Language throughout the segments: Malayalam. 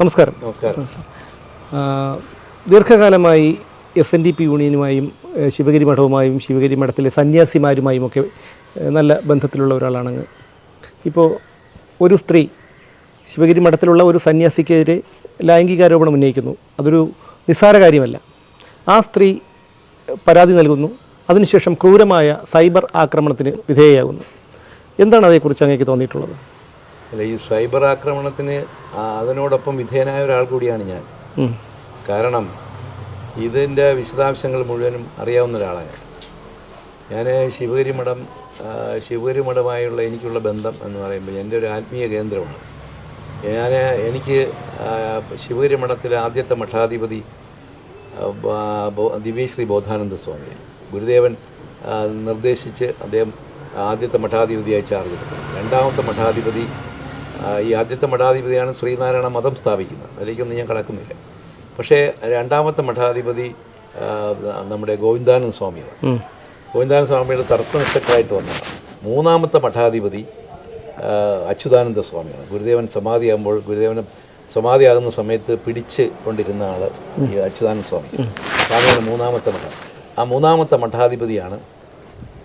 നമസ്കാരം. നമസ്കാരം. ദീർഘകാലമായി എസ് എൻ ഡി പി യൂണിയനുമായും ശിവഗിരി മഠവുമായും ശിവഗിരി മഠത്തിലെ സന്യാസിമാരുമായും ഒക്കെ നല്ല ബന്ധത്തിലുള്ള ഒരാളാണ് ഇപ്പോൾ ഒരു സ്ത്രീ ശിവഗിരി മഠത്തിലുള്ള ഒരു സന്യാസിക്കെതിരെ ലൈംഗികാരോപണം ഉന്നയിക്കുന്നു. അതൊരു നിസ്സാര കാര്യമല്ല. ആ സ്ത്രീ പരാതി നൽകുന്നു. അതിനുശേഷം ക്രൂരമായ സൈബർ ആക്രമണത്തിന് വിധേയയാകുന്നു. എന്താണ് അതേക്കുറിച്ച് അങ്ങേക്ക് തോന്നിയിട്ടുള്ളത്? അല്ല ഈ സൈബർ ആക്രമണത്തിന് അതിനോടൊപ്പം വിധേയനായ ഒരാൾ കൂടിയാണ് ഞാൻ. കാരണം ഇതിന്റെ വിശദാംശങ്ങൾ മുഴുവനും അറിയാവുന്ന ഒരാളാണ് ഞാൻ. ശിവഗിരി മഠം ശിവഗിരി മഠമായുള്ള എനിക്കുള്ള ബന്ധം എന്ന് പറയുമ്പോൾ എന്റെ ഒരു ആത്മീയ കേന്ദ്രമാണ്. ഞാൻ എനിക്ക് ശിവഗിരി മഠത്തിലെ ആദ്യത്തെ മഠാധിപതി ദിവ്യശ്രീ ബോധാനന്ദ സ്വാമി. ഗുരുദേവൻ നിർദ്ദേശിച്ച് അദ്ദേഹം ആദ്യത്തെ മഠാധിപതിയായി ചാർജ് എടുത്തു രണ്ടാമത്തെ മഠാധിപതി ഈ ആദ്യത്തെ മഠാധിപതിയാണ് ശ്രീനാരായണ മതം സ്ഥാപിക്കുന്നത്. അതിലേക്കൊന്നും ഞാൻ കടക്കുന്നില്ല. പക്ഷേ രണ്ടാമത്തെ മഠാധിപതി നമ്മുടെ ഗോവിന്ദാനന്ദ സ്വാമിയാണ്. ഗോവിന്ദാനന്ദ സ്വാമിയുടെ തർക്കനിഷ്ഠക്കായിട്ട് വന്നതാണ്. മൂന്നാമത്തെ മഠാധിപതി അച്യുതാനന്ദ സ്വാമിയാണ്. ഗുരുദേവൻ സമാധിയാകുമ്പോൾ ഗുരുദേവന് സമാധിയാകുന്ന സമയത്ത് പിടിച്ച് കൊണ്ടിരുന്ന ആൾ ഈ അച്യുതാനന്ദ സ്വാമി. സ്വാമിയാണ് മൂന്നാമത്തെ മഠം ആ മൂന്നാമത്തെ മഠാധിപതിയാണ്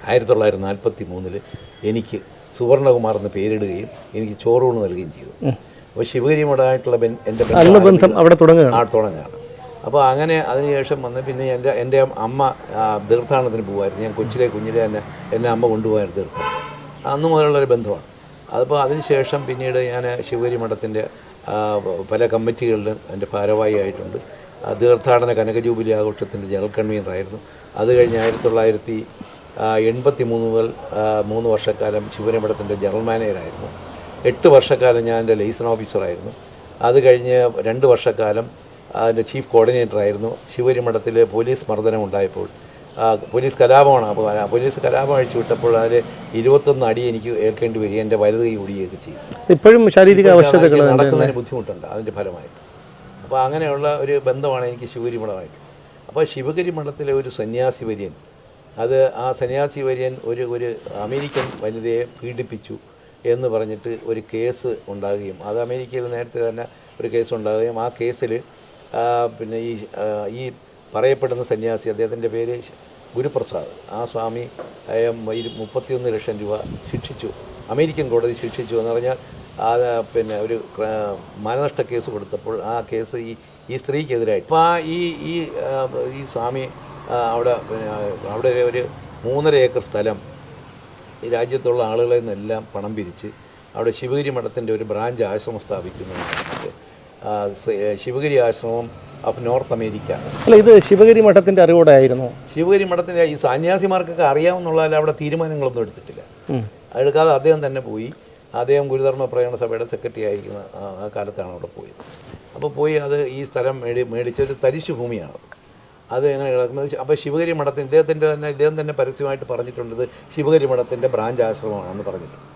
ആയിരത്തി തൊള്ളായിരത്തി നാൽപ്പത്തി മൂന്നിൽ എനിക്ക് സുവർണകുമാർ എന്ന് പേരിടുകയും എനിക്ക് ചോറൂണ് നൽകുകയും ചെയ്തു. അപ്പോൾ ശിവഗിരിയുമായിട്ടുള്ള എന്റെ ബന്ധം നല്ല ബന്ധം അവിടെ തുടങ്ങുകയാണ്. ആ തുടങ്ങുകയാണ്. അപ്പോൾ അങ്ങനെ അതിനുശേഷം വന്ന് പിന്നെ എന്റെ എന്റെ അമ്മ തീർത്ഥാടനത്തിന് പോകുമായിരുന്നു ഞാൻ കൊച്ചിലെ കുഞ്ഞിലെ തന്നെ എന്റെ അമ്മ കൊണ്ടുപോകാൻ തീർത്ഥാടനം. അന്ന് മുതലുള്ളൊരു ബന്ധമാണ്. അതിപ്പോൾ അതിനുശേഷം പിന്നീട് ഞാൻ ശിവഗിരി മഠത്തിന്റെ പല കമ്മിറ്റികളിലും എന്റെ ഭാരവാഹി ആയിട്ടുണ്ട്. ആ, തീർത്ഥാടന കനക ജൂബിലി ആഘോഷത്തിന്റെ ജനറൽ കൺവീനറായിരുന്നു അത് കഴിഞ്ഞ് ആയിരത്തി തൊള്ളായിരത്തി എൺപത്തി മൂന്ന് മുതൽ മൂന്ന് വർഷക്കാലം ശിവനമഠത്തിന്റെ ജനറൽ മാനേജറായിരുന്നു. എട്ട് വർഷക്കാലം ഞാൻ എന്റെ ലൈസൺ ഓഫീസറായിരുന്നു. അത് കഴിഞ്ഞ് രണ്ട് വർഷക്കാലം അതിന്റെ ചീഫ് കോർഡിനേറ്റർ ആയിരുന്നു ശിവരിമഠത്തിൽ പോലീസ് മർദ്ദനം ഉണ്ടായപ്പോൾ പോലീസ് കലാപമാണ് അപ്പോൾ പോലീസ് കലാപം അഴിച്ചു വിട്ടപ്പോൾ അതിൽ ഇരുപത്തൊന്ന് അടി എനിക്ക് ഏൽക്കേണ്ടി വരിക എന്റെ വലുത് കൈ ഒടിയുകയൊക്കെ ചെയ്തു. ഇപ്പോഴും ശാരീരിക അതെനിക്ക് നടക്കുന്നതിന് ബുദ്ധിമുട്ടുണ്ട് അതിന്റെ ഫലമായിട്ട്. അപ്പോൾ അങ്ങനെയുള്ള ഒരു ബന്ധമാണ് എനിക്ക് ശിവരിമഠമായിട്ട് അപ്പോൾ ശിവഗിരി മഠത്തിലെ ഒരു സന്യാസി വര്യൻ അത് ആ സന്യാസി വര്യൻ ഒരു ഒരു അമേരിക്കൻ വനിതയെ പീഡിപ്പിച്ചു എന്ന് പറഞ്ഞിട്ട് ഒരു കേസ് ഉണ്ടാകുകയും അത് അമേരിക്കയിൽ നേരത്തെ തന്നെ ഒരു കേസ് ഉണ്ടാകുകയും ആ കേസിൽ പിന്നെ ഈ ഈ പറയപ്പെടുന്ന സന്യാസി അദ്ദേഹത്തിന്റെ പേര് ഗുരുപ്രസാദ്. ആ സ്വാമി മുപ്പത്തിയൊന്ന് ലക്ഷം രൂപ ശിക്ഷിച്ചു. അമേരിക്കൻ കോടതി ശിക്ഷിച്ചു എന്ന് പറഞ്ഞാൽ അത് പിന്നെ ഒരു മാനനഷ്ട കേസ് കൊടുത്തപ്പോൾ ആ കേസ് ഈ ഈ സ്ത്രീക്കെതിരായിട്ട് അപ്പോൾ ആ ഈ ഈ സ്വാമി അവിടെ അവിടെ ഒരു മൂന്നര ഏക്കർ സ്ഥലം. ഈ രാജ്യത്തുള്ള ആളുകളിൽ നിന്നെല്ലാം പണം പിരിച്ച് അവിടെ ശിവഗിരി മഠത്തിന്റെ ഒരു ബ്രാഞ്ച് ആശ്രമം സ്ഥാപിക്കുന്നു ശിവഗിരി ആശ്രമം ഓഫ് നോർത്ത് അമേരിക്ക അല്ല ഇത് ശിവഗിരി മഠത്തിന്റെ അറിവോടെ ആയിരുന്നു? ശിവഗിരി മഠത്തിന്റെ ഈ സന്യാസിമാർക്കൊക്കെ അറിയാവുന്നുള്ള അവിടെ തീരുമാനങ്ങളൊന്നും എടുത്തിട്ടില്ല. എടുക്കാതെ അദ്ദേഹം തന്നെ പോയി. അദ്ദേഹം ഗുരുധർമ്മ പ്രയാണ സഭയുടെ സെക്രട്ടറി ആയിരിക്കുന്ന ആ- ആ കാലത്താണ് അവിടെ പോയത്. അപ്പോൾ പോയി അത് ഈ സ്ഥലം മേടി മേടിച്ചൊരു തരിശു ഭൂമിയാണ് അത് എങ്ങനെ കിടക്കുന്നത്? അപ്പോൾ ശിവഗിരി മഠത്തിന് ഇദ്ദേഹത്തിന്റെ തന്നെ ഇദ്ദേഹം തന്നെ പരസ്യമായിട്ട് പറഞ്ഞിട്ടുണ്ട് ഇത് ശിവഗിരി മഠത്തിന്റെ ബ്രാഞ്ച് ആശ്രമമാണെന്ന് പറഞ്ഞിട്ടുണ്ട്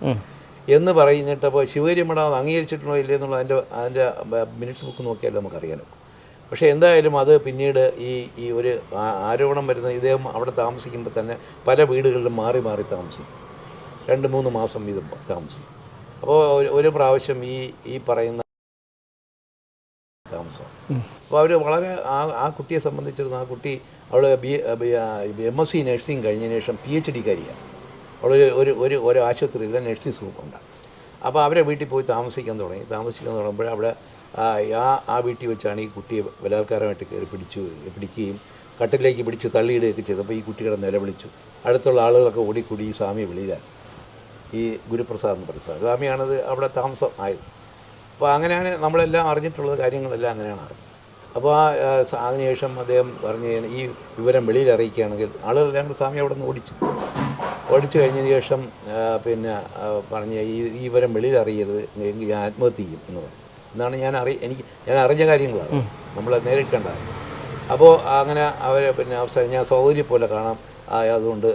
എന്ന് പറഞ്ഞിട്ട് അപ്പോൾ ശിവഗിരി മഠം അത് അംഗീകരിച്ചിട്ടുണ്ടോ ഇല്ലേ എന്നുള്ള അതിന്റെ അതിന്റെ മിനിറ്റ്സ് ബുക്ക് നോക്കിയാൽ നമുക്കറിയാനോ പക്ഷേ എന്തായാലും അത് പിന്നീട് ഈ ഈ ഒരു ആരോപണം വരുന്ന ഇദ്ദേഹം അവിടെ താമസിക്കുമ്പോൾ തന്നെ പല വീടുകളിലും മാറി മാറി താമസിക്കും. രണ്ട് മൂന്ന് മാസം വീതം താമസിക്കും. അപ്പോൾ ഒരു പ്രാവശ്യം ഈ ഈ പറയുന്ന താമസം അപ്പോൾ അവർ വളരെ ആ ആ കുട്ടിയെ സംബന്ധിച്ചിരുന്ന ആ കുട്ടി അവൾ B M S C nursing കഴിഞ്ഞതിന് ശേഷം പി എച്ച് ഡിക്കാരിയാണ് അവളൊരു ഒരു ഒരു ഒരു ആശുപത്രിയിലെ നഴ്സിംഗ് സ്കൂളുണ്ട് അപ്പോൾ അവരെ വീട്ടിൽ പോയി താമസിക്കാൻ തുടങ്ങി. താമസിക്കാൻ തുടങ്ങുമ്പോൾ അവിടെ ആ ആ വീട്ടിൽ വെച്ചാണ് ഈ കുട്ടിയെ ബലാത്കാരമായിട്ട് കയറി പിടിച്ചു പിടിക്കുകയും കട്ടിലേക്ക് പിടിച്ച് തള്ളിയിടുകയൊക്കെ ചെയ്തപ്പോൾ ഈ കുട്ടികളെ നിലവിളിച്ചു അടുത്തുള്ള ആളുകളൊക്കെ ഓടിക്കൂടി ഈ സ്വാമിയെ വെളിയിലാണ് ഈ ഗുരുപ്രസാദ് എന്ന് പറയുന്ന സ്വാമി. സ്വാമിയാണത് അവിടെ താമസം ആയത്. അപ്പോൾ അങ്ങനെയാണ് നമ്മളെല്ലാം അറിഞ്ഞിട്ടുള്ളത് കാര്യങ്ങളെല്ലാം അങ്ങനെയാണ് അറിഞ്ഞത്. അപ്പോൾ ആ അതിനുശേഷം അദ്ദേഹം പറഞ്ഞു ഈ വിവരം വെളിയിൽ അറിയിക്കുകയാണെങ്കിൽ ആളുകളെല്ലാം ഞങ്ങൾ സ്വാമി അവിടെ നിന്ന് ഓടിച്ചു. ഓടിച്ചു കഴിഞ്ഞതിന് ശേഷം പിന്നെ പറഞ്ഞ് ഈ ഈ വിവരം വെളിയിൽ അറിയരുത് എങ്കിൽ ഞാൻ ആത്മഹത്യ ചെയ്യും എന്ന് പറഞ്ഞു. എന്നാണ് ഞാൻ അറി എനിക്ക് ഞാൻ അറിഞ്ഞ കാര്യങ്ങളാണ്. നമ്മൾ നേരിട്ടേണ്ട അപ്പോൾ അങ്ങനെ അവരെ പിന്നെ അവസാനം ഞാൻ സൗകര്യം പോലെ കാണാം. അതുകൊണ്ട്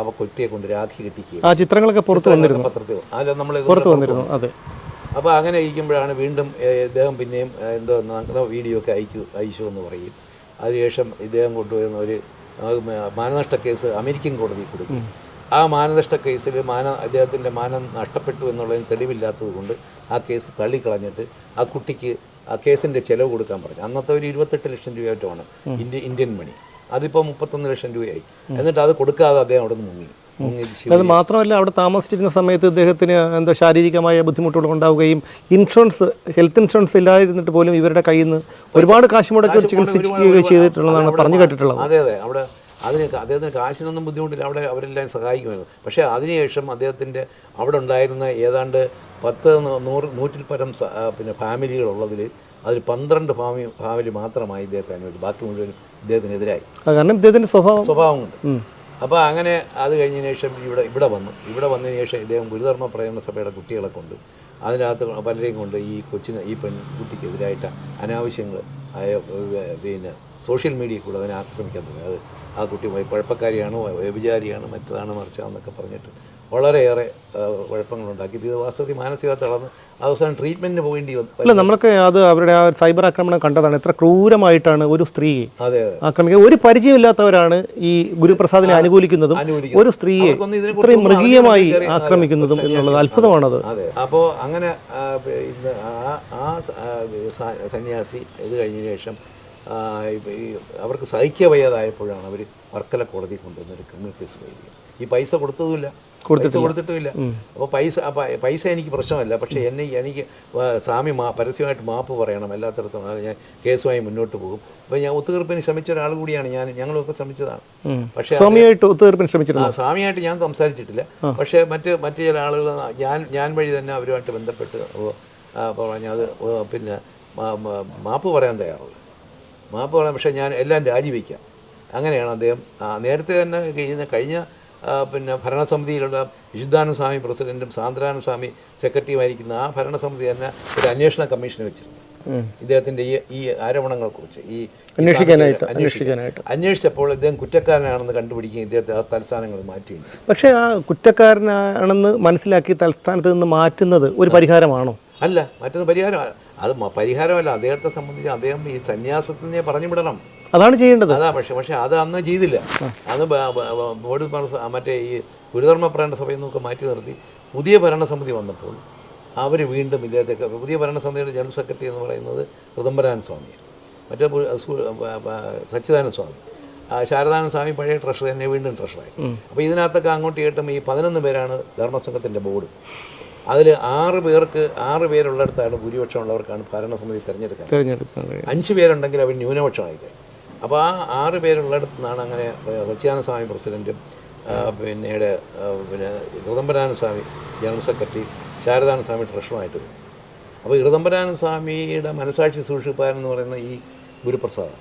അവ കുറ്റിയെ കൊണ്ട് രാഖി ആ ചിത്രങ്ങളൊക്കെ പുറത്ത് വന്നിരുന്നു. പത്രത്തിൽ അല്ല നമ്മൾ പുറത്ത് വന്നിരുന്നു അതെ. അപ്പോൾ അങ്ങനെ ഇരിക്കുമ്പോഴാണ് വീണ്ടും ഇദ്ദേഹം പിന്നെയും എന്തോ നടക്കുന്ന വീഡിയോ ഒക്കെ അയക്കു അയച്ചു എന്ന് പറയും. അതിനുശേഷം ഇദ്ദേഹം കൊണ്ടുവരുന്ന ഒരു മാനനഷ്ട കേസ് അമേരിക്കൻ കോടതി കൊടുക്കും ആ മാനനഷ്ട കേസിൽ മാന അദ്ദേഹത്തിന്റെ മാനം നഷ്ടപ്പെട്ടു എന്നുള്ളതിന് തെളിവില്ലാത്തത് കൊണ്ട് ആ കേസ് തള്ളിക്കളഞ്ഞിട്ട് ആ കുട്ടിക്ക് ആ കേസിന്റെ ചിലവ് കൊടുക്കാൻ പറഞ്ഞു. അന്നത്തെ ഒരു ഇരുപത്തെട്ട് ലക്ഷം രൂപയായിട്ടാണ് ഇന്ത്യ ഇന്ത്യൻ മണി. അതിപ്പോൾ മുപ്പത്തൊന്ന് ലക്ഷം രൂപയായി. എന്നിട്ട് അത് കൊടുക്കാതെ അദ്ദേഹം അവിടെ നിന്ന് മുങ്ങി. അത് മാത്രമല്ല അവിടെ താമസിച്ചിരുന്ന സമയത്ത് ഇദ്ദേഹത്തിന് എന്തോ ശാരീരികമായ ബുദ്ധിമുട്ടുകൾ ഉണ്ടാവുകയും ഇൻഷുറൻസ് ഹെൽത്ത് ഇൻഷുറൻസ് ഇല്ലായിരുന്നിട്ട് പോലും ഇവരുടെ കയ്യിൽ നിന്ന് ഒരുപാട് കാശ് മുടക്കി ചികിത്സിക്കുകയും ചെയ്തിട്ടുള്ളതാണ് പറഞ്ഞു കേട്ടിട്ടുള്ളത്. അതെ അതെ. അവിടെ അതിന് അദ്ദേഹത്തിന് കാശിനൊന്നും ബുദ്ധിമുട്ടില്ല. അവിടെ അവരെല്ലാം സഹായിക്കുമായിരുന്നു. പക്ഷേ അതിനുശേഷം അദ്ദേഹത്തിന്റെ അവിടെ ഉണ്ടായിരുന്ന ഏതാണ്ട് പത്ത് നൂറ് നൂറ്റിൽ പരം പിന്നെ ഫാമിലികളുള്ളതിൽ അതിൽ പന്ത്രണ്ട് ഫാമി ഫാമിലി മാത്രമായി ഇദ്ദേഹത്തെ അനുവദിച്ചു. ബാക്കി മുഴുവനും ഇദ്ദേഹത്തിനെതിരായി. കാരണം ഇദ്ദേഹത്തിന്റെ സ്വഭാവം സ്വഭാവം. അപ്പോൾ അങ്ങനെ അത് കഴിഞ്ഞതിന് ശേഷം ഇവിടെ ഇവിടെ വന്നു. ഇവിടെ വന്നതിന് ശേഷം ഇദ്ദേഹം ഗുരുധർമ്മ പ്രേരണ സഭയുടെ കുട്ടികളെ കൊണ്ട് അതിനകത്ത് പലരെയും കൊണ്ട് ഈ കൊച്ചിന് ഈ പെൺകുട്ടിക്കെതിരായിട്ട് അനാവശ്യങ്ങൾ ആയ പിന്നെ സോഷ്യൽ മീഡിയയിൽ കൂടെ അതിനെ ആക്രമിക്കാൻ തുടങ്ങി. അത് ആ കുട്ടി കുഴപ്പക്കാരിയാണ് വ്യഭിചാരിയാണ് മറ്റതാണ് മറിച്ചാന്നൊക്കെ പറഞ്ഞിട്ട് വളരെയേറെ കുഴപ്പങ്ങളുണ്ടാക്കി. ഇത് വാസ്തവത്തിൽ മാനസിക തളർന്ന് അവസാനം ട്രീറ്റ്മെന്റിന് പോകേണ്ടി വന്നു അല്ല നമ്മളൊക്കെ അത് അവരുടെ ആ സൈബർ ആക്രമണം കണ്ടതാണ്. എത്ര ക്രൂരമായിട്ടാണ് ഒരു സ്ത്രീയെ ആക്രമിക്കുന്നത് ഒരു പരിചയമില്ലാത്തവരാണ് ഈ ഗുരുപ്രസാദിനെ അനുകൂലിക്കുന്നതും ഒരു സ്ത്രീയെ ഇത്രയും മൃഗീയമായി. ആക്രമിക്കുന്നതും. എന്നുള്ളത് അത്ഭുതമാണത്. അതെ അപ്പോൾ അങ്ങനെ ആ, സന്യാസി ഇത് കഴിഞ്ഞ ശേഷം അവർക്ക് സഹിക്കവയ്യാതായപ്പോഴാണ് അവർ വർക്കല കോടതി കൊണ്ടുവന്നൊരു ക്രിമിനൽ കേസ് ഫയൽ ചെയ്യുന്നത്. ഈ പൈസ കൊടുത്തതുമില്ല. പൈസ കൊടുത്തിട്ടുമില്ല. അപ്പോൾ പൈസ പൈസ എനിക്ക് പ്രശ്നമല്ല. പക്ഷേ എന്നെ എനിക്ക് സ്വാമി മാ പരസ്യമായിട്ട് മാപ്പ് പറയണം. എല്ലാത്തരത്തും ഞാൻ കേസുമായി മുന്നോട്ട് പോകും. അപ്പോൾ ഞാൻ ഒത്തുതീർപ്പിന് ശ്രമിച്ച ഒരാൾ കൂടിയാണ് ഞാൻ. ഞങ്ങളൊക്കെ ശ്രമിച്ചതാണ്. പക്ഷേ സ്വാമിയായിട്ട് ഒത്തുതീർപ്പിന് ശ്രമിച്ചിരുന്നു? സ്വാമിയായിട്ട് ഞാൻ സംസാരിച്ചിട്ടില്ല. പക്ഷേ മറ്റ് മറ്റ് ചില ആളുകൾ ഞാൻ ഞാൻ വഴി തന്നെ അവരുമായിട്ട് ബന്ധപ്പെട്ട് പറഞ്ഞത് പിന്നെ മാപ്പ് പറയാൻ തയ്യാറുള്ളത് മാപ്പ് പറയാൻ പക്ഷേ ഞാൻ എല്ലാം രാജിവെക്കാം. അങ്ങനെയാണ് അദ്ദേഹം നേരത്തെ തന്നെ കഴിഞ്ഞ കഴിഞ്ഞ പിന്നെ ഭരണസമിതിയിലുള്ള വിശുദ്ധാനന്ദ സ്വാമി പ്രസിഡന്റും സാന്ദ്രാനന്ദ സ്വാമി സെക്രട്ടറിയുമായിരിക്കുന്ന ആ ഭരണസമിതി തന്നെ ഒരു അന്വേഷണ കമ്മീഷൻ വെച്ചിരുന്നു. ഇദ്ദേഹത്തിന്റെ ഈ ഈ ആരോപണങ്ങളെക്കുറിച്ച് ഈ ഈ അന്വേഷിക്കാനായിട്ട്, അന്വേഷിക്കാനായിട്ട്. അന്വേഷിച്ചപ്പോൾ ഇദ്ദേഹം കുറ്റക്കാരനാണെന്ന് കണ്ടുപിടിക്കുകയും ഇദ്ദേഹത്തെ ആ തലസ്ഥാനങ്ങൾ മാറ്റി പക്ഷേ ആ കുറ്റക്കാരനാണെന്ന് മനസ്സിലാക്കി തലസ്ഥാനത്ത് നിന്ന് മാറ്റുന്നത് ഒരു പരിഹാരമാണോ? അല്ല മറ്റൊന്ന് പരിഹാരമാണ് അത് പരിഹാരമല്ല. അദ്ദേഹത്തെ സംബന്ധിച്ച് അദ്ദേഹം ഈ സന്യാസത്തിനെ പറഞ്ഞു വിടണം അതാണ് ചെയ്യേണ്ടത്. അതാ പക്ഷെ പക്ഷെ അത് അന്ന് ചെയ്തില്ല. അത് ബോർഡ് മറ്റേ ഈ ഗുരുധർമ്മ ഭരണ സഭയിൽ നിന്നൊക്കെ മാറ്റി നിർത്തി. പുതിയ ഭരണസമിതി വന്നപ്പോൾ അവർ വീണ്ടും ഇദ്ദേഹത്തെ പുതിയ ഭരണസമിതിയുടെ ജനറൽ സെക്രട്ടറി എന്ന് പറയുന്നത് ഋതംബരാൻ സ്വാമി. മറ്റേ സച്ചിദാനന്ദ സ്വാമി. ശാരദാനന്ദ സ്വാമി പഴയ ട്രഷർ തന്നെ വീണ്ടും ട്രഷറായി അപ്പോൾ ഇതിനകത്തൊക്കെ അങ്ങോട്ട് കേട്ടും ഈ പതിനൊന്ന് പേരാണ് ധർമ്മസംഘത്തിന്റെ ബോർഡ്. അതിൽ ആറ് പേർക്ക് ആറ് പേരുള്ളിടത്താണ് ഭൂരിപക്ഷം ഉള്ളവർക്കാണ് ഭരണസമിതി തിരഞ്ഞെടുക്കാൻ തിരഞ്ഞെടുക്കാൻ കഴിയും അഞ്ച് പേരുണ്ടെങ്കിൽ അവർ ന്യൂനപക്ഷമായി കഴിഞ്ഞു അപ്പോൾ ആ ആറ് പേരുള്ളിടത്തു നിന്നാണ് അങ്ങനെ സത്യാനന്ദ സ്വാമി പ്രസിഡന്റും പിന്നീട് പിന്നെ ഋതംബരാനന്ദ സ്വാമി ജനറൽ സെക്രട്ടറി ശാരദാനന്ദ സ്വാമി ട്രഷറുമായിട്ട് വരും. അപ്പോൾ ഋതംബരാനന്ദ സ്വാമിയുടെ മനസാക്ഷി സൂക്ഷിപ്പാരെന്ന് പറയുന്ന ഈ ഗുരുപ്രസാദം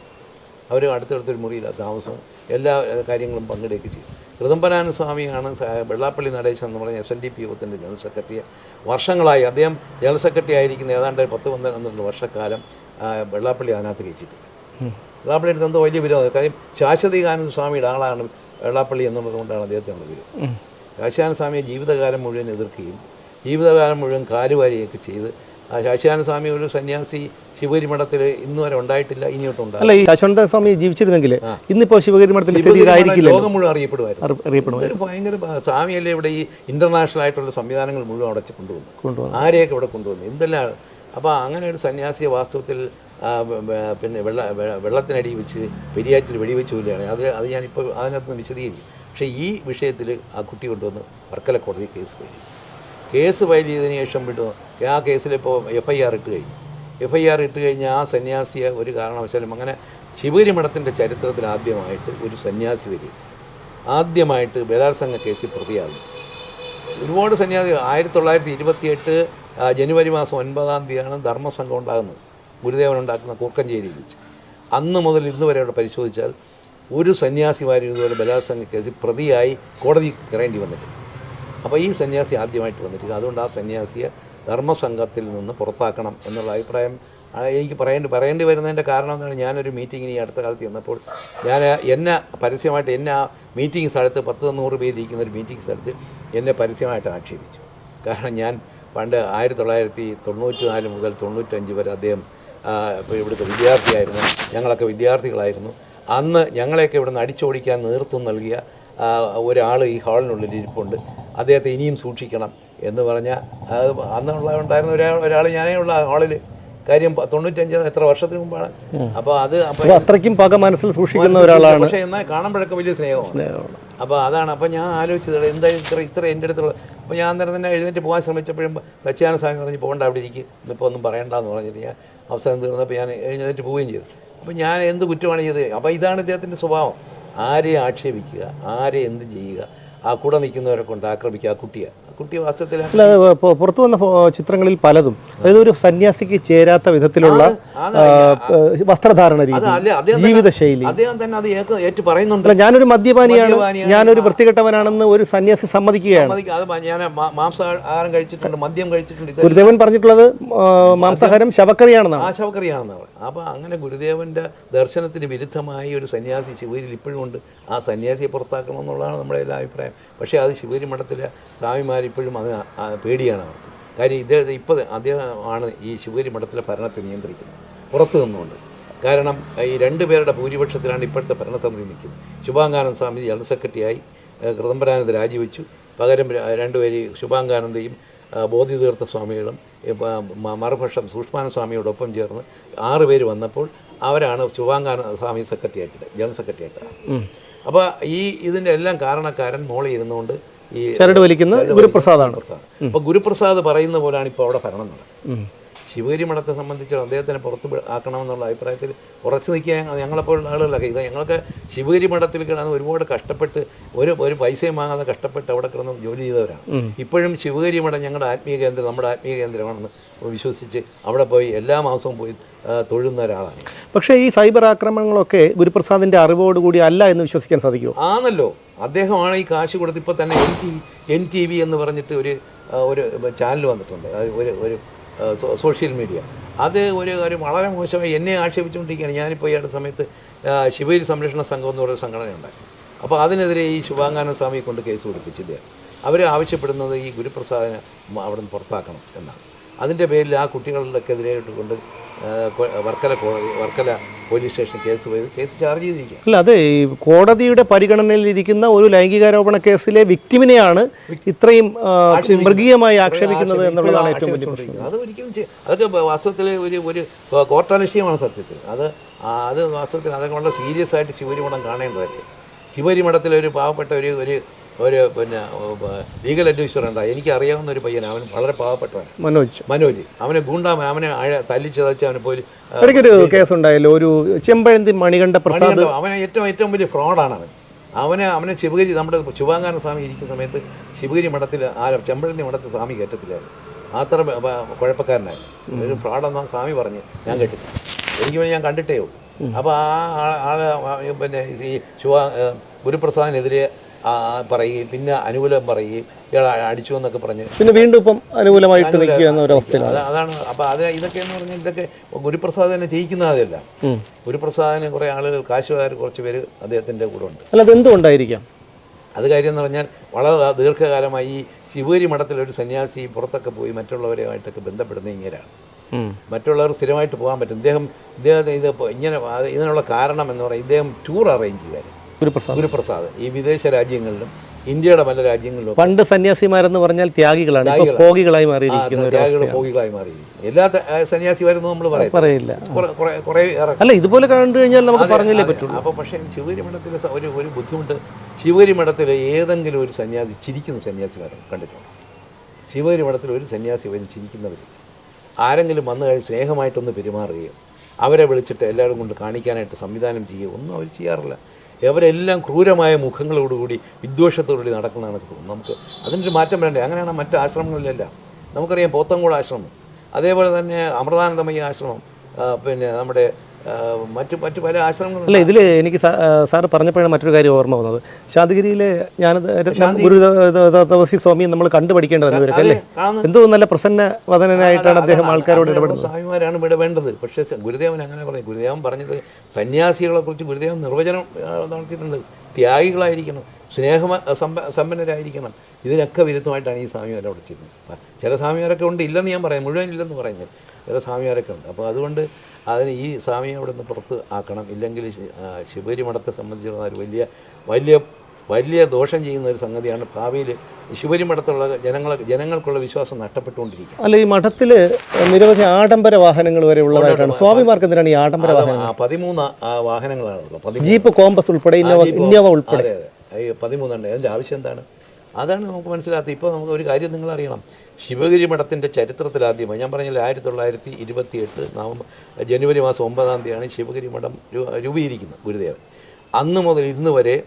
അവർ അടുത്തടുത്തൊരു മുറിയിലാണ് താമസം എല്ലാ കാര്യങ്ങളും പങ്കെടുക്കുകയും ചെയ്യും. ഋതംബരാനന്ദ സ്വാമിയാണ് വെള്ളാപ്പള്ളി നടേശൻ എന്ന് പറഞ്ഞ എസ് എൻ ഡി പി യുവത്തിന്റെ ജനറൽ സെക്രട്ടറി. വർഷങ്ങളായി അദ്ദേഹം ജനറൽ സെക്രട്ടറി ആയിരിക്കുന്ന ഏതാണ്ട് പത്ത് പന്ത്രണ്ട് വർഷക്കാലം വെള്ളാപ്പള്ളി അതിനകത്ത് കയറ്റിയിട്ടുണ്ട്. വെള്ളാപ്പള്ളി അടുത്ത് എന്തോ വലിയ വിരോധം. കാര്യം ശാശ്വതികാനന്ദ സ്വാമിയുടെ ആളാണ് വെള്ളാപ്പള്ളി എന്നുള്ളതുകൊണ്ടാണ് അദ്ദേഹത്തിനുള്ള വിരോധം. ശാശ്വതാനന്ദ സ്വാമിയെ ജീവിതകാലം മുഴുവൻ എതിർക്കുകയും ജീവിതകാലം മുഴുവൻ കാലുവാരിയൊക്കെ ചെയ്ത് ആ സ്വാമി ഒരു സന്യാസി ശിവഗിരി മഠത്തിൽ ഇന്ന് വരെ ഉണ്ടായിട്ടില്ല ഇനിയോട്ടും അല്ല ഈ ശാശ്വത സ്വാമി ജീവിച്ചിരുന്നെങ്കിൽ ഇന്നിപ്പോ ശിവഗിരി മഠത്തിൽ ലോകം മുഴുവൻ അറിയപ്പെടുമായിരുന്നു. ഒരു ഭയങ്കര സ്വാമിയല്ലേ ഇവിടെ ഈ ഇന്റർനാഷണൽ ആയിട്ടുള്ള സംവിധാനങ്ങൾ മുഴുവൻ അടച്ച് കൊണ്ടുവന്നു. കൊണ്ടുവന്നു. ആരെയൊക്കെ ഇവിടെ കൊണ്ടുവന്നു? എന്തെല്ലാം? അപ്പോൾ അങ്ങനെ ഒരു സന്യാസിയെ വാസ്തവത്തിൽ പിന്നെ വെള്ള വെള്ളത്തിനടി വെച്ച് പെരിയാറ്റിൽ വെടിവെച്ച് കൊല്ലുകയാണ്. അത് അത് ഞാനിപ്പോൾ അതിനകത്ത് നിന്ന് വിശദീകരിക്കും. പക്ഷേ ഈ വിഷയത്തിൽ ആ കുട്ടി കൊണ്ടുവന്ന് വർക്കല കോടതി കേസ് ഫയൽ ചെയ്തു. കേസ് ഫയൽ ചെയ്തതിന് ശേഷം വിട്ടു ആ കേസിൽ ഇപ്പോൾ എഫ് ഐ ആർ ഇട്ട് കഴിഞ്ഞു. എഫ് ഐ ആർ ഇട്ട് കഴിഞ്ഞ് ആ സന്യാസിയെ ഒരു കാരണവശാലും അങ്ങനെ ശിവഗിരി മഠത്തിന്റെ ചരിത്രത്തിൽ ആദ്യമായിട്ട് ഒരു സന്യാസി വരിക. ആദ്യമായിട്ട് ബലാത്സംഗ കേസിൽ പ്രതിയാകും. ഒരുപാട് സന്യാസി ആയിരത്തി തൊള്ളായിരത്തി ഇരുപത്തിയെട്ട് ജനുവരി മാസം ഒൻപതാം തീയതിയാണ് ധർമ്മസംഘം ഉണ്ടാകുന്നത്. ഗുരുദേവൻ ഉണ്ടാക്കുന്ന കൂർക്കഞ്ചേരിയിൽ വെച്ച്. അന്ന് മുതൽ ഇന്ന് വരെ അവിടെ പരിശോധിച്ചാൽ ഒരു സന്യാസിമാരും ഇതുപോലെ ബലാത്സംഗ കേസിൽ പ്രതിയായി കോടതി കയറേണ്ടി വന്നിട്ടുണ്ട് അപ്പോൾ ഈ സന്യാസി ആദ്യമായിട്ട് വന്നിട്ടില്ല അതുകൊണ്ട് ആ സന്യാസിയെ ധർമ്മസംഘത്തിൽ നിന്ന് പുറത്താക്കണം എന്നുള്ള അഭിപ്രായം എനിക്ക് പറയേണ്ടി പറയേണ്ടി വരുന്നതിന്റെ കാരണം എന്താണ്? ഞാനൊരു മീറ്റിങ്ങിന് ഈ അടുത്ത കാലത്ത് ചെന്നപ്പോൾ ഞാൻ എന്നെ പരസ്യമായിട്ട് എന്നെ ആ മീറ്റിംഗ് സ്ഥലത്ത് പത്ത് നൂറ് പേര് ഇരിക്കുന്ന ഒരു മീറ്റിംഗ് സ്ഥലത്ത് എന്നെ പരസ്യമായിട്ട് ആക്ഷേപിച്ചു. കാരണം ഞാൻ പണ്ട് ആയിരത്തി തൊള്ളായിരത്തി തൊണ്ണൂറ്റി നാല് മുതൽ തൊണ്ണൂറ്റഞ്ച് വരെ അദ്ദേഹം ഇവിടുത്തെ വിദ്യാർത്ഥിയായിരുന്നു. ഞങ്ങളൊക്കെ വിദ്യാർത്ഥികളായിരുന്നു. അന്ന് ഞങ്ങളെയൊക്കെ ഇവിടുന്ന് അടിച്ചോടിക്കാൻ നേതൃത്വം നൽകിയ ഒരാൾ ഈ ഹാളിനുള്ളിൽ ഇരിപ്പുണ്ട്. അദ്ദേഹത്തെ ഇനിയും സൂക്ഷിക്കണം. എന്ന് പറഞ്ഞാൽ അത് അന്നുള്ള ഉണ്ടായിരുന്ന ഒരാൾ ഒരാൾ ഞാനേ ഉള്ള ഹാളിൽ. കാര്യം തൊണ്ണൂറ്റഞ്ച് എത്ര വർഷത്തിന് മുമ്പാണ്. അപ്പോൾ അത് അപ്പോൾ അത്രയ്ക്കും പക മനസ്സിൽ സൂക്ഷിക്കുന്ന ഒരാളാണ്. പക്ഷേ എന്നാൽ കാണുമ്പോഴൊക്കെ വലിയ സ്നേഹമാണ്. അപ്പോൾ അതാണ് അപ്പോൾ ഞാൻ ആലോചിച്ചത് എന്താ ഇത്ര ഇത്ര എന്റെ അടുത്തുള്ള അപ്പോൾ ഞാൻ അന്നേരം തന്നെ എഴുന്നേറ്റ് പോകാൻ ശ്രമിച്ചപ്പോഴും സച്ചിയാന സ്വാമി പറഞ്ഞ് പോകണ്ട അവിടെ ഇരിക്കും. ഇന്നിപ്പോൾ ഒന്നും പറയണ്ടെന്ന് പറഞ്ഞിട്ട് ഞാൻ അവസരം തീർന്നപ്പോൾ ഞാൻ എഴുന്നേറ്റ് പോവുകയും ചെയ്തു. അപ്പോൾ ഞാൻ എന്ത് കുറ്റമാണ് ചെയ്തത്? അപ്പോൾ ഇതാണ് ഇദ്ദേഹത്തിന്റെ സ്വഭാവം. ആരെ ആക്ഷേപിക്കുക ആരെ എന്ത് ചെയ്യുക ആ കൂടെ നിൽക്കുന്നവരെ കൊണ്ട് ആക്രമിക്കുക ആ കുട്ടിയെ. കുട്ടി വാസ്തവത്തിൽ പുറത്തു വന്ന ചിത്രങ്ങളിൽ പലതും. അതായത് ഒരു സന്യാസിക്ക് ചേരാത്ത വിധത്തിലുള്ള ആ, വസ്ത്രധാരണ രീതി ജീവിതശൈലി. അദ്ദേഹം തന്നെ അത് ഏറ്റു പറയുന്നുണ്ട്. ഞാനൊരു മദ്യപാനിയാണ്. ഞാനൊരു വൃത്തികെട്ടവനാണെന്ന് ഒരു സന്യാസി സമ്മതിക്കുകയാണ്. ഞാൻ മാംസാഹാരം കഴിച്ചിട്ടുണ്ട് മദ്യം കഴിച്ചിട്ടുണ്ട്. ഗുരുദേവൻ പറഞ്ഞിട്ടുള്ളത് ആ, മാംസാഹാരം ശവക്കറിയാണെന്നാണ്. ശവക്കറിയാണെന്നാണ്. അപ്പൊ അങ്ങനെ ഗുരുദേവന്റെ ദർശനത്തിന് വിരുദ്ധമായി ഒരു സന്യാസി ശിവരിൽ ഇപ്പോഴും ഉണ്ട്. ആ സന്യാസിയെ പുറത്താക്കണം എന്നുള്ളതാണ് നമ്മുടെ എല്ലാ അഭിപ്രായം. പക്ഷേ അത് ശിവരി മഠത്തിലെ സ്വാമിമാർ ഇപ്പോഴും അതിന് പേടിയാണ് അവർക്ക്. കാര്യം ഇദ്ദേഹം ഇപ്പോൾ അദ്ദേഹമാണ് ഈ ശിവഗിരി മഠത്തിലെ ഭരണത്തെ നിയന്ത്രിക്കുന്നത്. പുറത്തു നിന്നുകൊണ്ട്. കാരണം ഈ രണ്ട് പേരുടെ ഭൂരിപക്ഷത്തിലാണ് ഇപ്പോഴത്തെ ഭരണസമിതി നിൽക്കുന്നത്. ശുഭാംഗാനന്ദ സ്വാമി ജനറൽ സെക്രട്ടറിയായി കൃതംബരാനന്ദ് രാജിവെച്ചു. പകരം രണ്ടുപേര് ശുഭാംഗാനന്ദയും ബോധിതീർത്ഥ സ്വാമികളും മറുപക്ഷം സൂക്ഷ്മാന സ്വാമിയോടൊപ്പം ചേർന്ന് ആറ് പേര് വന്നപ്പോൾ അവരാണ് ശുഭാംഗാന സ്വാമി സെക്രട്ടറി ആയിട്ട് ജനറൽ സെക്രട്ടറി ആയിട്ട് അപ്പോൾ ഈ ഇതിന്റെ എല്ലാം കാരണക്കാരൻ മോളിൽ ഇരുന്നുകൊണ്ട് ചരട് വലിക്കുന്ന ഗുരുപ്രസാദാണ്. അപ്പൊ അപ്പോൾ ഗുരുപ്രസാദ് പറയുന്ന പോലെയാണ് ഇപ്പോൾ അവിടെ ഭരണം നടക്കുന്നത്. ശിവഗിരി മഠത്തെ സംബന്ധിച്ച് അദ്ദേഹത്തിനെ പുറത്ത് ആക്കണമെന്നുള്ള അഭിപ്രായത്തിൽ ഉറച്ചു നിൽക്കാൻ ഞങ്ങളെപ്പോലുള്ള ആളുകളൊക്കെ ഇത് ഞങ്ങളൊക്കെ ശിവഗിരി മഠത്തിൽ കിടന്ന് ഒരുപാട് കഷ്ടപ്പെട്ട് ഒരു ഒരു പൈസയും വാങ്ങാതെ കഷ്ടപ്പെട്ട് അവിടെ കിടന്ന് ജോലി ചെയ്തവരാണ്. ഇപ്പോഴും ശിവഗിരി മഠം ഞങ്ങളുടെ ആത്മീയ കേന്ദ്രം നമ്മുടെ ആത്മീയ കേന്ദ്രമാണെന്ന് വിശ്വസിച്ച് അവിടെ പോയി എല്ലാ മാസവും പോയി തൊഴുന്ന ഒരാളാണ്. പക്ഷേ ഈ സൈബർ ആക്രമണങ്ങളൊക്കെ ഗുരുപ്രസാദിന്റെ അറിവോടുകൂടി അല്ല എന്ന് വിശ്വസിക്കാൻ സാധിക്കുമോ ആണല്ലോ. അദ്ദേഹമാണ് ഈ കാശ് കൊടുത്ത് ഇപ്പോൾ തന്നെ N T N T V എന്ന് പറഞ്ഞിട്ട് ഒരു ഒരു ചാനൽ വന്നിട്ടുണ്ട്. ഒരു ഒരു സോഷ്യൽ മീഡിയ അത് ഒരു ഒരു വളരെ മോശമായി എന്നെ ആക്ഷേപിച്ചുകൊണ്ടിരിക്കുകയാണ്. ഞാനിപ്പോൾ ഈ അടുത്ത സമയത്ത് ശിവയിൽ സംരക്ഷണ സംഘം എന്ന് പറയുന്ന സംഘടന അപ്പോൾ അതിനെതിരെ ഈ ശുഭാംഗാനന്ദ സ്വാമിയെ കൊണ്ട് കേസ് കൊടുപ്പിച്ചില്ല അവർ ആവശ്യപ്പെടുന്നത് ഈ ഗുരുപ്രസാദിനെ അവിടെ നിന്ന് പുറത്താക്കണം എന്നാണ്. അതിന്റെ പേരിൽ ആ കുട്ടികളിലൊക്കെതിരായിട്ട് കൊണ്ട് Varkala Varkala police station case case charge ചെയ്തിരിക്കുക അല്ല അതെ ഈ കോടതിയുടെ പരിഗണനയിലിരിക്കുന്ന ഒരു ലൈംഗികാരോപണ കേസിലെ വിക്ടിമിനെയാണ് ഇത്രയും മൃഗീയമായി ആക്ഷേപിക്കുന്നത് എന്നുള്ളതാണ് ഏറ്റവും വലിയ പ്രശ്നം. അത് ഒരിക്കലും അതൊക്കെ വാസ്തവത്തിൽ ഒരു ഒരു കോർട്ടലക്ഷ്യമാണ് സത്യത്തിൽ. അത് അത് വാസ്തവത്തിൽ അതൊക്കെ വളരെ സീരിയസ് ആയിട്ട് ശിവരി മഠം കാണേണ്ടതല്ലേ? ശിവരി മഠത്തിലൊരു പാവപ്പെട്ട ഒരു ഒരു ഒരു പിന്നെ ലീഗൽ അഡ്വൈസർ എന്താ? എനിക്ക് അറിയാവുന്ന ഒരു പയ്യൻ അവൻ വളരെ പാവപ്പെട്ടവൻ മനോജ്. മനോജ്. അവനെ ഗുണ്ടാമൻ അവനെ തല്ലിച്ചതച്ച് അവനെ പോയി ഉണ്ടായല്ലോ. ഒരു ചെമ്പഴന്തി മണികണ്ഠ പ്രസാദ്. അവനെ ഏറ്റവും ഏറ്റവും വലിയ ഫ്രോഡാണ് അവൻ. അവനെ അവനെ ശിവഗിരി നമ്മുടെ ശിവാങ്കാന സ്വാമി ഇരിക്കുന്ന സമയത്ത് ശിവഗിരി മഠത്തിൽ ആ ചെമ്പഴന്തി മഠത്തിൽ സ്വാമി കയറ്റത്തില്ലായിരുന്നു അത്ര കുഴപ്പക്കാരനായി. ഒരു ഫ്രോഡെന്നാ സ്വാമി പറഞ്ഞ് ഞാൻ കേട്ടില്ല എനിക്ക് ഞാൻ കണ്ടിട്ടേ ഉള്ളൂ. അപ്പോൾ ആ ആൾ ആൾ പിന്നെ ഈ ശിവ ഗുരുപ്രസാദിനെതിരെ പറയുകയും പിന്നെ അനുകൂലം പറയുകയും ഇയാൾ അടിച്ചു എന്നൊക്കെ പറഞ്ഞ് പിന്നെ വീണ്ടും ഇപ്പം അനുകൂലമായിട്ട് അതാണ്. അപ്പോൾ അത് ഇതൊക്കെ എന്ന് പറഞ്ഞാൽ ഇതൊക്കെ ഗുരുപ്രസാദ് തന്നെ ചെയ്യിക്കുന്നതല്ല. ഗുരുപ്രസാദിന് കുറേ ആളുകൾ കാശുകാർ കുറച്ച് പേര് അദ്ദേഹത്തിന്റെ കൂടെ ഉണ്ട്. അല്ല അതെന്തുകൊണ്ടായിരിക്കാം? അത് കാര്യം എന്ന് പറഞ്ഞാൽ വളരെ ദീർഘകാലമായി ഈ ശിവഗിരി മഠത്തിലൊരു സന്യാസി പുറത്തൊക്കെ പോയി മറ്റുള്ളവരുമായിട്ടൊക്കെ ബന്ധപ്പെടുന്ന ഇങ്ങനെയാണ്. മറ്റുള്ളവർ സ്ഥിരമായിട്ട് പോകാൻ പറ്റും. ഇദ്ദേഹം ഇദ്ദേഹത്തെ ഇത് ഇങ്ങനെ ഇതിനുള്ള കാരണം എന്ന് പറയുന്നത് ഇദ്ദേഹം ടൂർ അറേഞ്ച് ചെയ്യുമായിരുന്നു ഗുരുപ്രസാദ്. ഗുരുപ്രസാദ്. ഈ വിദേശ രാജ്യങ്ങളിലും ഇന്ത്യയുടെ പല രാജ്യങ്ങളിലും പണ്ട് സന്യാസിമാരെന്ന് പറഞ്ഞാൽ ത്യാഗികളാണ്. ഭോഗികളായി. ഭോഗികളായി മാറിയിരിക്കുന്ന ത്യാഗികൾ. പോകികളായി മാറി എല്ലാ സന്യാസിമാരെന്ന് നമ്മൾ പറയും പറയില്ല. അല്ല ഇതുപോലെ കണ്ടു കഴിഞ്ഞാൽ നമുക്ക് പറഞ്ഞില്ലേ പറ്റുള്ളൂ. അപ്പോൾ പക്ഷേ ശിവഗിരി മഠത്തിൽ ഒരു ഒരു ബുദ്ധിമുട്ട് ശിവഗിരി മഠത്തിൽ ഏതെങ്കിലും ഒരു സന്യാസി ചിരിക്കുന്ന സന്യാസിമാരെ കണ്ടിട്ടുണ്ട്. ശിവഗിരി മഠത്തിൽ ഒരു സന്യാസി വരും ചിരിക്കുന്നവർ ആരെങ്കിലും വന്നു കഴിഞ്ഞ് സ്നേഹമായിട്ടൊന്ന് പെരുമാറുകയോ അവരെ വിളിച്ചിട്ട് എല്ലാവരും കൊണ്ട് കാണിക്കാനായിട്ട് സംവിധാനം ചെയ്യുകയോ ഒന്നും അവർ ചെയ്യാറില്ല. അവരെല്ലാം ക്രൂരമായ മുഖങ്ങളോടുകൂടി വിദ്വേഷത്തോടുകൂടി നടക്കുന്നതാണ് തോന്നുന്നത് നമുക്ക് അതിനൊരു മാറ്റം വേണ്ടേ അങ്ങനെയാണ് മറ്റ് ആശ്രമങ്ങളിലെല്ലാം. നമുക്കറിയാം പോത്തങ്കോട് ആശ്രമം. അതേപോലെ തന്നെ അമൃതാനന്ദമയ ആശ്രമം പിന്നെ നമ്മുടെ മറ്റു മറ്റു പല ആശ്രമങ്ങളും അല്ല ഇതിൽ എനിക്ക് സാർ പറഞ്ഞപ്പോഴാണ് മറ്റൊരു കാര്യം ഓർമ്മ വന്നത്. ശാന്തിഗിരിയിലെ ഞാനത് ഗുരു തപസി സ്വാമിയെ നമ്മൾ കണ്ടുപഠിക്കേണ്ടതാണ് ഇവരൊക്കെ അല്ലേ? എന്തോ നല്ല പ്രസന്ന വദനനായിട്ടാണ് അദ്ദേഹം ആൾക്കാരോട് ഇടപെടുന്നത്. സ്വാമിമാരാണ് ഇവിടെ വേണ്ടത്. പക്ഷേ ഗുരുദേവൻ അങ്ങനെ പറഞ്ഞു. ഗുരുദേവൻ പറഞ്ഞത് സന്യാസികളെ കുറിച്ച് ഗുരുദേവൻ നിർവചനം നടത്തിയിട്ടുണ്ട്. ത്യാഗികളായിരിക്കണം സ്നേഹ സമ്പ സമ്പന്നരായിരിക്കണം. ഇതിനൊക്കെ വിരുദ്ധമായിട്ടാണ് ഈ സ്വാമിമാരെ അവിടെ ചെയ്യുന്നത് ചില സ്വാമിമാരൊക്കെ ഉണ്ട് ഇല്ലെന്ന് ഞാൻ പറയാം മുഴുവൻ ഇല്ലെന്ന് പറയുന്നത്. ചില സ്വാമിമാരൊക്കെ ഉണ്ട്. അപ്പോൾ അതുകൊണ്ട് അതിന് ഈ സ്വാമി അവിടെ നിന്ന് പുറത്ത് ആക്കണം. ഇല്ലെങ്കിൽ ശിവരി മഠത്തെ സംബന്ധിച്ചിടത്തോളം ഒരു വലിയ വലിയ വലിയ ദോഷം ചെയ്യുന്ന ഒരു സംഗതിയാണ് ഭാവിയിൽ ശിവരി മഠത്തുള്ള ജനങ്ങളെ ജനങ്ങൾക്കുള്ള വിശ്വാസം നഷ്ടപ്പെട്ടുകൊണ്ടിരിക്കുക. അല്ല ഈ മഠത്തിൽ നിരവധി ആഡംബര വാഹനങ്ങൾ വരെ ഉള്ളതായിട്ടാണ്. സ്വാമിമാർക്ക് എന്തിനാണ് ഈ ആഡംബര വാഹനം പതിമൂന്ന് വാഹനങ്ങളാണ് ജീപ്പ് കോമ്പസ് ഉൾപ്പെടെ ഇന്നോവ ഉൾപ്പെടെ. അതെ അതെ. പതിമൂന്നുണ്ട് അതിന്റെ ആവശ്യം എന്താണ്? അതാണ് നമുക്ക് മനസ്സിലാത്തത് ഇപ്പോൾ നമുക്ക് ഒരു കാര്യം നിങ്ങൾ അറിയണം ശിവഗിരി മഠത്തിന്റെ ചരിത്രത്തിൽ ആദ്യമായി ഞാൻ പറഞ്ഞില്ല ആയിരത്തി തൊള്ളായിരത്തി ഇരുപത്തി എട്ട് നവംബർ ജനുവരി മാസം ഒമ്പതാം തീയതിയാണ് ശിവഗിരി മഠം രൂപീകരിക്കുന്നത് ഗുരുദേവൻ. അന്ന് മുതൽ ഇന്ന് വരെ